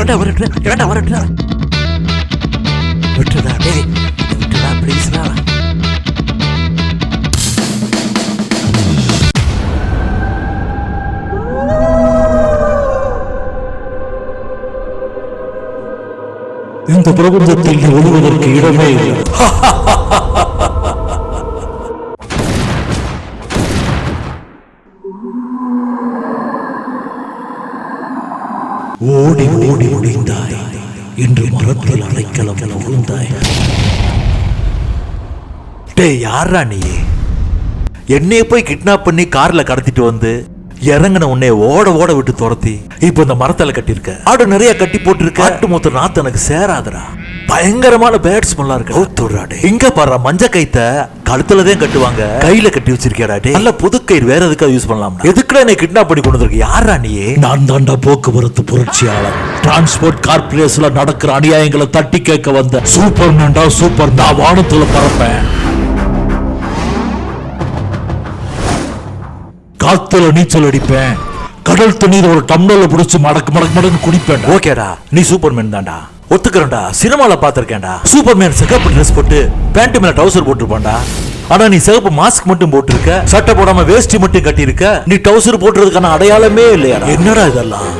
ஏன்டா வரட்டுற ஏன்டா வரட்டுற விட்டுடா டேய். விட்டுடா ப்ளீஸ்டா இந்த பிரபஞ்சத்தில் ஒழுவதற்கு இடமே இல்லை. ஓடி ஓடி ஒளிந்தாய் என்று மரத்தில் அடைக்கலம் புகுந்தாய். டே யாரா நீ? என்னைய போய் கிட்னாப் பண்ணி கார்ல கடத்திட்டு வந்து இறங்கின உன்னை ஓட ஓட விட்டு துரத்தி இப்போ இந்த மரத்தில் கட்டியிருக்க. ஆடு நிறைய கட்டி போட்டிருக்க. ஆட்டு மொத்த நாத்து எனக்கு சேராதரா பயங்கரமான பேட்ஸ்மெல்லாம் இருக்கு. இங்க பாரு மஞ்ச கைத்த கழுத்துல தான் கட்டுவாங்க. கையில கட்டி வச்சிருக்கியாடா டே நல்ல புது கயிறு வேற எதுக்காக யூஸ் பண்ணலாம் எதுக்குடா என்னை கிட்னாப் பண்ணி கொண்டு வந்திருக்க யாரா நீ? நான் தாண்டா போக்குவரத்து புரட்சியாளர் டிரான்ஸ்போர்ட் கார்பரேஷன்ல நடக்கிற அநியாயங்களை தட்டி கேட்க வந்த சூப்பர் மேன்டா சூப்பர். நான் வானத்துல பறப்பேன். காத்துல நீச்சல் அடிப்பேன். கடல் தண்ணீர் ஒரு டம்ளர்ல புடிச்சு மடக்கு மடக்கு மடக்கு குடிப்பேன் ஓகேடா நீ சூப்பர்மேன் தான்டா. ஒத்துக்கிறேன்டா. சினிமால பாத்திருக்கேன்டா சூப்பர்மேன் சிகப்பு ட்ரெஸ் போட்டு பேண்ட் மேல டவுசர் போட்டிருப்பான்டா. ஆனா நீ சிகப்பு மாஸ்க் மட்டும் போட்டிருக்க சட்டை போடாம வேஷ்டி மட்டும் கட்டியிருக்க நீ டவுசர் போட்டுறதுக்கான அடையாளமே இல்லையா என்னடா இதெல்லாம்?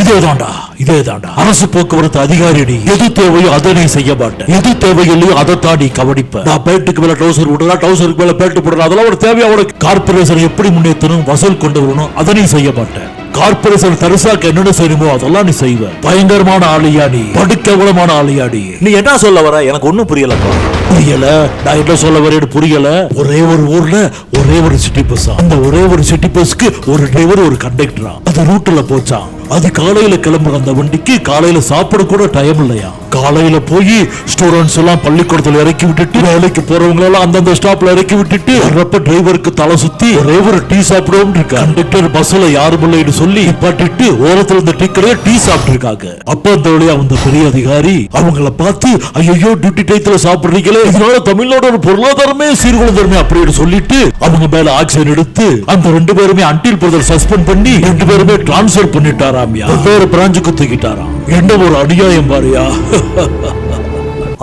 இதேதான்டா இதேதான்டா. அரசு போக்குவரத்து அதிகாரி எது தேவையோ அதை நீ செய்ய மாட்டேன். எது தேவையில்லையோ அதை தான் நீ கவனிப்ப. நான் பேட்டுக்கு மேல டவுசர் விடுறா டவுசருக்கு மேல பேட்டு போடுறா அதெல்லாம் ஒரு தேவையா கார்பரேஷன் எப்படி முன்னேற்றணும் வசூல் கொண்டு வரணும் அதை நீ செய்ய மாட்டேன். கார்பரேஷன் தரிசாக்க என்னென்ன செய்யணுமோ அதெல்லாம் நீ செய்வ. பயங்கரமான ஆளியா நீ. படுக்கவலமான ஆளியா நீ. நீ என்ன சொல்ல வர? எனக்கு ஒண்ணும் புரியலப்பா. புரியல. நான் என்ன சொல்ல வரேன்னு புரியல. ஒரே ஒரு ஊர்ல ஒரே ஒரு சிட்டி பஸ் அந்த ஒரே ஒரு சிட்டி பஸ்க்கு ஒரு டிரைவர் ஒரு கண்டக்டரா அது ரூட்ல போச்சான் அது காலையில கிளம்புற அந்த வண்டிக்கு காலையில சாப்பிட கூட டைம் இல்லையா? காலையில போய் ஸ்டூடெண்ட்ஸ் எல்லாம் பள்ளிக்கூடத்துல இறக்கி விட்டுட்டு வேலைக்கு போறவங்க எல்லாம் அந்தந்த ஸ்டாப்ல இறக்கி விட்டுட்டு வர்றப்ப டிரைவருக்கு தலை சுத்தி டிரைவர் டீ சாப்பிடுவோம் இருக்க கண்டக்டர் பஸ்ல யாரும் இல்லைன்னு சொல்லி பாட்டிட்டு ஓரத்துல இருந்த டீ கடையில டீ சாப்பிட்டு இருக்காங்க அப்ப அந்த வழியா வந்த பெரிய அதிகாரி அவங்கள பார்த்து ஐயோ டியூட்டி டயத்துல சாப்பிடுறீங்களே இதனால தமிழ்நாடோட பொருளாதாரமே சீர்குலைதருமே அப்படின்னு சொல்லிட்டு அவங்க மேல ஆக்ஷன் எடுத்து அந்த ரெண்டு பேருமே அன்டில் பிரதர் சஸ்பெண்ட் பண்ணி ரெண்டு பேருமே டிரான்ஸ்ஃபர் பண்ணிட்டாராம்யா வேற பிராஞ்சுக்கு தூக்கிட்டாராம் என்ன ஒரு அநியாயம் பாரியா?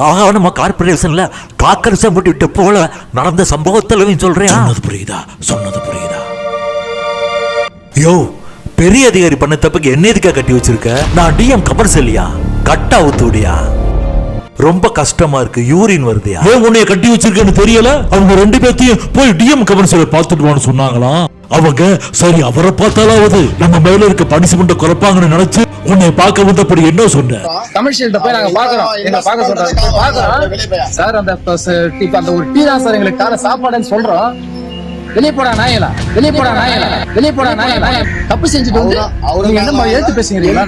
ஆக நம்ம கார்பரேஷன்ல காக்கரசம் விட்ட போல நடந்த சம்பவத்துல சொல்றேன் சொன்னது புரியுதா? சொன்னது புரியுதா? யோ பெரிய அதிகாரி பண்ண தப்புக்கு என்ன எதுக்கா கட்டி வச்சிருக்க? நான் டிஎம் கமர்சல்லியா கட்டா ஊத்துடியா ரொம்ப கஷ்டமா இருக்கு யூரின் வருதுயா? ஏன் உன்னைய கட்டி வச்சிருக்கேன்னு தெரியல? அவங்க ரெண்டு பேர்த்தையும் போய் டிஎம் கமர்சியலை பார்த்துட்டு வான்னு சொன்னாங்களாம் அவங்க சரி அவரை பார்த்தாலாவது நம்ம மேல இருக்க பனிஷ்மெண்ட குறைப்பாங்கன்னு நினைச்சு உன்னை பார்க்க வந்தபடி என்ன சொன்ன? கமர்ஷியல்ட்ட போய் நாங்க பாக்குறோம் எங்க பாக்க சொல்றாங்க போய் பாக்குறோம் சார் அந்த அந்த ஒரு டீ தான் சார் எங்களுக்கு காலை சாப்பாடுன்னு சொல்றோம். வெளியே போடா நாயலா வெளியே போடா நாயலா வெளியே போடா நாயலா தப்பு செஞ்சுட்டு வந்து நீங்க என்ன மாதிரி எடுத்து பேசுகிறீங்களா?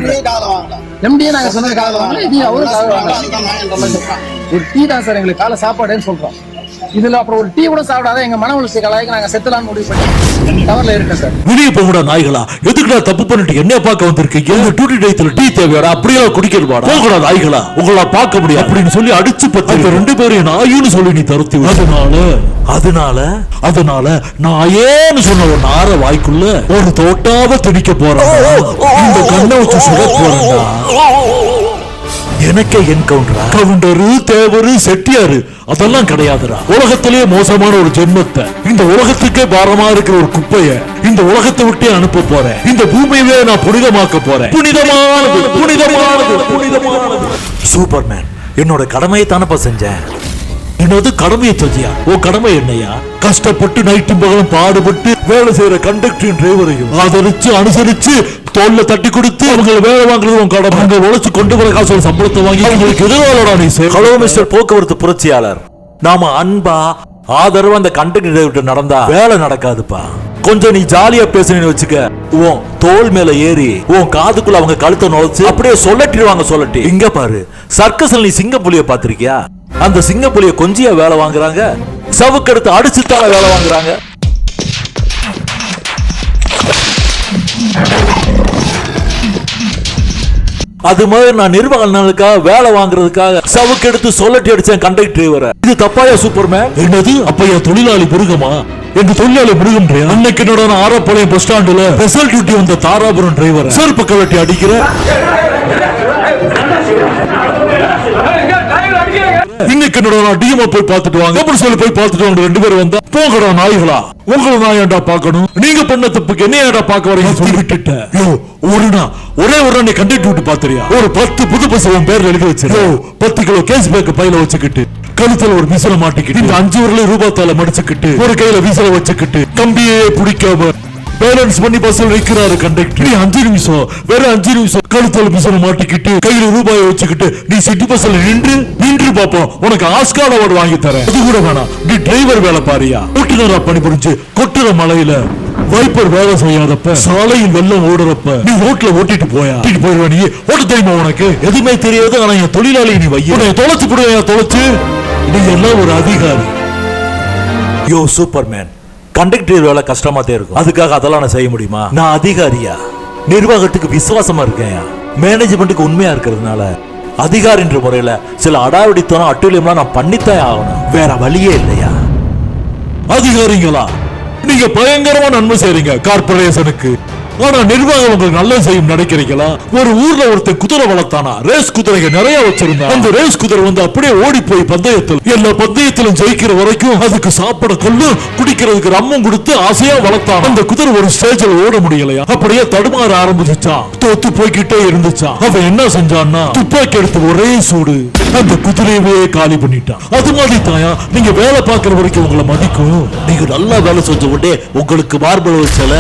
எம்டியே நாங்க சொன்னது காலை வாங்கல. இது அவரும் காலை வாங்கல. ஒரு டீ தான் சார் எங்களுக்கு காலை சாப்பாடுன்னு சொல்றோம். இதுல அப்புறம் ஒரு டீ கூட சாப்பிடாத எங்க மன உளர்ச்சி கலாய்க்கு நாங்க செத்தலாம்னு முடிவு பண்ணி டவர்ல இருக்கேன் சார். வெளியே போகடா நாய்களா? எதுக்குடா தப்பு பண்ணிட்டு என்ன பார்க்க வந்திருக்கீங்க? எங்க டியூட்டி டயத்துல டீ தேவையாடா? அப்படியே குடிக்கணுமாடா போகடா நாய்களா? உங்களா பார்க்க முடியும் அப்படின்னு சொல்லி அடிச்சு பத்து ரெண்டு பேரையும் நாயுன்னு சொல்லி நீ தருத்தி. அதனால? அதனால? அதனால நான் ஏன்னு சொன்ன ஒரு நார வாய்க்குள்ள ஒரு தோட்டாவ திணிக்க போறேன் இந்த கண்ணை வச்சு சுட போறேன்டா. எனக்கே என்கவுண்டரா கவுண்டரு தேவரு செட்டியாரு அதெல்லாம் கிடையாதுடா. உலகத்திலேயே மோசமான ஒரு ஜென்மத்தை இந்த உலகத்துக்கே பாரமா இருக்கிற ஒரு குப்பைய இந்த உலகத்தை விட்டே அனுப்ப போறேன். இந்த பூமியவே நான் புனிதமாக்க போறேன். புனிதமானது புனிதமானது. புனிதமானது சூப்பர்மேன் என்னோட கடமையை தானப்பா செஞ்சேன்? என்னது கடமையை சொல்லியா ஓ கடமை என்னையா? கஷ்டப்பட்டு நைட்டும் பகலும் பாடுபட்டு வேலை செய்யற கண்டக்டரின் டிரைவரையும் ஆதரிச்சு அனுசரிச்சு தோல்ல தட்டி கொடுத்து அவங்களை வேலை வாங்குறது உன் கடமை. அவங்க உழைச்சு கொண்டு வர காசு சம்பளத்தை வாங்கி அவங்களுக்கு எதிராளடா நீ. ஹலோ மிஸ்டர் போக்குவரத்து புரட்சியாளர். நாம அன்பா ஆதரவு அந்த கண்டக்டர் நடந்தா வேலை நடக்காதுப்பா. கொஞ்சம் நீ ஜாலியா பேசுனேன்னு வச்சுக்க உன் தோல் மேல ஏறி உன் காதுக்குள்ள அவங்க கழுத்தை நுழைச்சு அப்படியே சொல்லட்டிடுவாங்க சொல்லட்டி. இங்க பாரு சர்க்கஸ்ல நீ சிங்க புலிய பாத்திருக்கியா அந்த சிங்க புலிய கொஞ்சியா வேலை வாங்குறாங்க சவுக்கெடுத்து அடிச்சுத்தான வேலை வாங்குறாங்க. அது மாதிரி நான் நிர்வாக நாளுக்காக வேலை வாங்குறதுக்காக சவுக்கு எடுத்து சொல்லட்டி அடிச்சேன் கண்டக்டர் டிரைவரை இது தப்பாயா சூப்பர்மேன் என்னது? அப்ப என் தொழிலாளி மிருகமா? எங்க தொழிலாளி மிருகம்ன்றியா? அன்னைக்கு என்னோட ஆரப்பாளையம் பஸ் ஸ்டாண்டுல ஸ்பெஷல் டியூட்டி வந்த தாராபுரம் டிரைவர் செருப்பு கலட்டி அடிக்கிற? இன்னைக்கு என்னடா நான் டிஎம் போய் பார்த்துட்டு வாங்க. கப்பல் சொல்லி போய் பார்த்துட்டு வாங்க. ரெண்டு பேரும் வந்தா போங்கடா நாய்களா? உங்களை நான் ஏன்டா பார்க்கணும்? நீங்க பண்ண தப்புக்கு என்ன ஏன்டா பார்க்க வரீங்க? சொல்லி விட்டுட்டேன் ஒரு நாள் ஒரே ஒரு நாள் நீ கண்டிட்டு விட்டு பாத்துறியா ஒரு பத்து புது பஸ் உன் பேர்ல எழுதி வச்சு யோ பத்து கிலோ கேஸ் பேக் பையில வச்சுக்கிட்டு கழுத்துல ஒரு விசில மாட்டிக்கிட்டு இந்த அஞ்சு ஊர்ல ரூபாத்தால மடிச்சுக்கிட்டு ஒரு கையில விசில வச்சுக்கிட்டு கம்பியே பிடிக்காம பேலன்ஸ் பண்ணி பஸ்ல நிக்கிறாரு கண்டக்டர் நீ அஞ்சு நிமிஷம் வேற அஞ்சு நிமிஷம் கழுத்தல் பிசன மாட்டிக்கிட்டு கையில ரூபாயை வச்சுக்கிட்டு நீ சிட்டி பஸ்ல நின்று நின்று பாப்போம். உனக்கு ஆஸ்கார் அவார்டு வாங்கி தரேன். அது கூட வேணாம். நீ டிரைவர் வேலை பாரியா? ஓட்டுநரா பணி புரிஞ்சு கொட்டுற மலையில வைப்பர் வேலை செய்யாதப்ப சாலையில் வெள்ளம் ஓடுறப்ப நீ ரோட்ல ஓட்டிட்டு போயா? ஓட்டிட்டு போயிருவ நீ. ஓட்ட தெரியுமா உனக்கு? எதுவுமே தெரியாது ஆனா என் தொழிலாளி நீ வைய. உன்னை தொலைச்சு போடுவையா தொலைச்சு. நீ எல்லாம் ஒரு அதிகாரி. யோ சூப்பர்மேன் கண்டக்டர் வேலை கஷ்டமா தான் இருக்கும். அதுக்காக அதெல்லாம் நான் செய்ய முடியுமா? நான் அதிகாரியா? நிர்வாகத்துக்கு விசுவாசமா இருக்கேன் மேனேஜ்மெண்ட்டுக்கு உண்மையா இருக்கிறதுனால அதிகாரின்ற முறையில சில அடாவடித்தனம் அட்டுழியம்லாம் நான் பண்ணித்தான் ஆகணும். வேற வழியே இல்லையா? அதிகாரிங்களா நீங்க பயங்கரமா நன்மை செய்றீங்க கார்பரேஷனுக்கு ஆனா நிர்வாகம் உங்களுக்கு நல்லது செய்யும் நினைக்கிறீங்களா? ஒரு ஊர்ல ஒருத்தன் குதிரை வளர்த்தானா? ரேஸ் குதிரைங்க நிறைய வச்சிருந்தான். அந்த ரேஸ் குதிரை வந்து அப்படியே ஓடி போய் பந்தயத்தில் எல்லா பந்தயத்திலும் ஜெயிக்கிற வரைக்கும் அதுக்கு சாப்பிட கொள்ளு குடிக்கிறதுக்கு ரம்மம் கொடுத்து ஆசையா வளர்த்தான். அந்த குதிரை ஒரு ஸ்டேஜ்ல ஓட முடியலையா? அப்படியே தடுமாற ஆரம்பிச்சுச்சான் தோத்து போய்கிட்டே இருந்துச்சான் அவன் என்ன செஞ்சான்னா துப்பாக்கி எடுத்து ஒரே சூடு. அந்த குதிரையவே காலி பண்ணிட்டான். அது மாதிரி தாயா நீங்க வேலை பார்க்கிற வரைக்கும் உங்களை மதிக்கும் நீங்க நல்லா வேலை செஞ்ச உடனே உங்களுக்கு மார்பல் வச்சல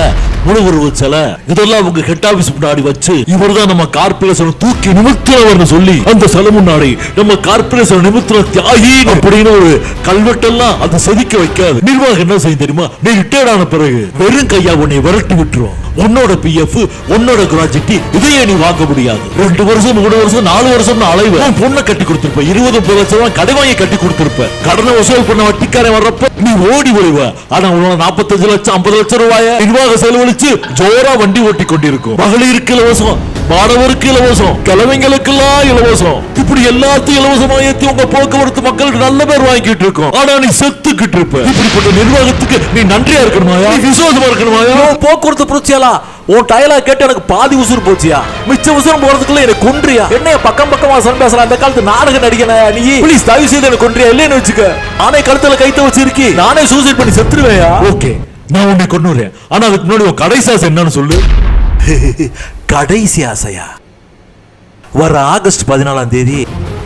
முழுகுரு வச்சல இதெல்லாம் உங்க ஹெட் ஆபீஸ் முன்னாடி வச்சு இவர்தான் நம்ம கார்பரேஷன் தூக்கி நிமித்தினவர்னு சொல்லி அந்த சில முன்னாடி நம்ம கார்பரேஷன் நிமித்தின தியாகி அப்படின்னு ஒரு கல்வெட்டெல்லாம் அதை செதுக்க வைக்காது. நிர்வாகம் என்ன செய்யும் தெரியுமா? நீ ரிட்டையர்ட் ஆன பிறகு வெறும் கையா உன்னை விரட்டி விட்டுரும். உன்னோட பிஎஃப் உன்னோட கிராஜுவிட்டி இதையே நீ வாங்க முடியாது. ரெண்டு வருஷம் மூணு வருஷம் நாலு வருஷம் அலைவ. பொண்ணை கட்டி கொடுத்திருப்ப. இருபது முப்பது லட்சம் ரூபாய் கடை வாங்கி கட்டி கொடுத்திருப்ப. கடனை வசூல் பண்ண வட்டிக்காரன் வர்றப்ப நீ ஓடி ஒளிவ. ஆனா உன்னோட நாற்பத்தஞ்சு லட்சம் ஐம்பது லட்சம் ரூபாய நிர்வாக செலவழிச்சு ஜோரா வண்டி ஓட்டி கொண்டிருக்கும் மகளிருக்கு இலவசம் மாணவருக்கு இலவசம் கிழமைங்களுக்கெல்லாம் இலவசம். இப்படி எல்லாத்தையும் இலவசமா ஏத்தி உங்க போக்குவரத்து மக்களுக்கு நல்ல பேர் வாங்கிட்டு இருக்கோம். ஆனா நீ செத்துக்கிட்டு இருப்ப. இப்படிப்பட்ட நிர்வாகத்துக்கு நீ நன்றியா இருக்கணுமாயா விசுவாசமா இருக்கணுமாயா போக்குவரத்து புரட்சியாலா உன் டயலாக் கேட்டு எனக்கு பாதி உசுறு போச்சியா? மிச்ச உசுறு போறதுக்குள்ள எனக்கு கொன்றியா? என்னைய பக்கம் பக்கமா சன் பேசுற அந்த காலத்து நாடக நடிகனா நீ? ப்ளீஸ் தயவு செய்து எனக்கு கொன்றியா? இல்லைன்னு வச்சுக்க. நானே கழுத்துல கைத்த வச்சிருக்கி நானே சூசைட் பண்ணி செத்துருவேயா ஓகே நான் உன்னை கொண்டு ஆனா அதுக்கு முன்னாடி உன் ஆசை என்னன்னு சொல்லு. கடைசி ஆசையா? வர ஆகஸ்ட் பதினாலாம் தேதி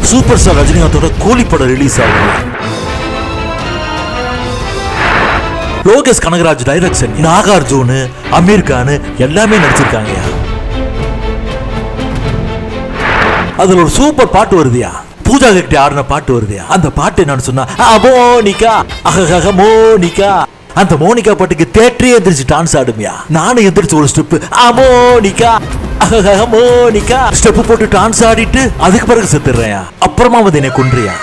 சூப்பர் ஸ்டார் ரஜினிகாந்தோட கூலி படம் ரிலீஸ் ஆகும் லோகேஷ் கனகராஜ் டைரக்ஷன் நாகார்ஜுன் அமீர் கான் எல்லாமே நடிச்சிருக்காங்கயா அதுல ஒரு சூப்பர் பாட்டு வருதுயா பூஜா ஹெக்டே ஆடின பாட்டு வருதுயா அந்த பாட்டு என்னன்னு சொன்னா "ஆ, மோனிகா அஹஹ மோனிகா. அந்த மோனிகா பாட்டுக்கு தேட்டரே எந்திரிச்சு டான்ஸ் ஆடுமியா? நானும் எந்திரிச்சு ஒரு ஸ்டெப் மோனிகா. அஹஹ மோனிகா. ஸ்டெப் போட்டு டான்ஸ் ஆடிட்டு அதுக்கு பிறகு செத்துடுறேன் அப்புறமா வந்து என்னை கொன்றியா?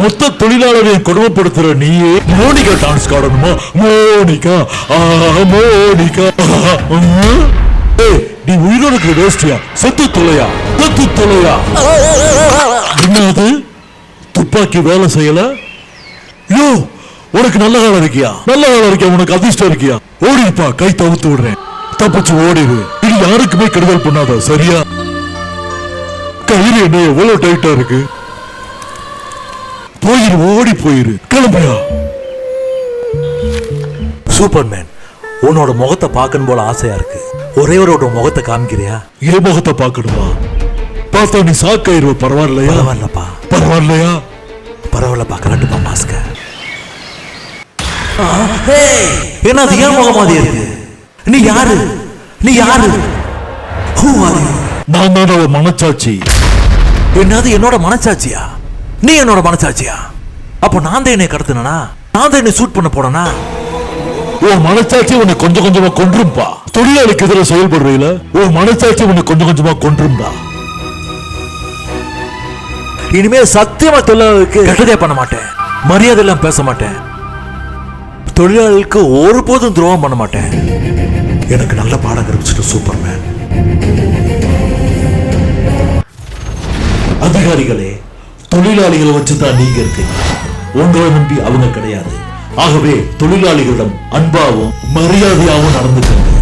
மொத்த தொழிலாளரை கொடுமைப்படுத்துற நீயே மோனிகா டான்ஸ் ஆடணுமா மோனிகா. மோனிகா. நீ உயிரோட இருக்கிற வேஸ்டியா செத்து தொலையா? செத்து தொலையா? என்னது? துப்பாக்கி வேலை செய்யல? யோ உனக்கு நல்ல காலம் இருக்கியா? நல்ல காலம் இருக்கியா? உனக்கு அதிர்ஷ்டம் இருக்கியா? ஓடிப்பா கை தவிர்த்து விடுறேன். தப்பிச்சு ஓடிடு. இது யாருக்குமே கெடுதல் பண்ணாத சரியா? கயிறு என்ன எவ்வளவு டைட்டா இருக்கு. போயிரு ஓடி போயிரு. கிளம்பியா சூப்பர்மேன் உன்னோட முகத்தை பார்க்கணும் போல ஆசையா இருக்கு. ஒரே ஒரு முகத்தை காமிக்கிறியா? என் முகத்தை பார்க்கணுமா? பார்த்தா நீ சாக்காயிருவ பரவாயில்லையா? பரவாயில்லப்பா. பரவாயில்லையா? பரவாயில்லப்பா கலட்டுப்பா மாஸ்க என்ன அது ஏன் முகம் மாதிரி இருக்கு? நீ யாரு? நீ யாரு? You? நான் தான் அவ மனச்சாட்சி. என்னது என்னோட மனசாட்சியா நீ என்னோட மனசாட்சியா அப்போ நான் தான் என்னை கடத்தினா நான் தான் என்னை சூட் பண்ண போனனா? உன் மனச்சாட்சி உன்னை கொஞ்சம் கொஞ்சமா கொன்றும்பா. தொழிலாளிக்கு எதிராக செயல்படுறீல உன் மனச்சாட்சி உன்னை கொஞ்சம் கொஞ்சமா கொன்றும்பா. இனிமே சத்தியமா தொழிலாளர்களுக்கு கெட்டதே பண்ண மாட்டேன். மரியாதை எல்லாம் பேச மாட்டேன். தொழிலாளிகளுக்கு ஒருபோதும் துரோகம் பண்ண மாட்டேன். எனக்கு நல்ல பாடம் கற்பிச்சிட்டு சூப்பர்மேன். அதிகாரிகளே தொழிலாளிகளை வச்சுதான் நீங்க இருக்கீங்க. உங்களை நம்பி அவங்க கிடையாது. ஆகவே தொழிலாளிகளிடம் அன்பாவும் மரியாதையாகவும் நடந்துக்கங்க.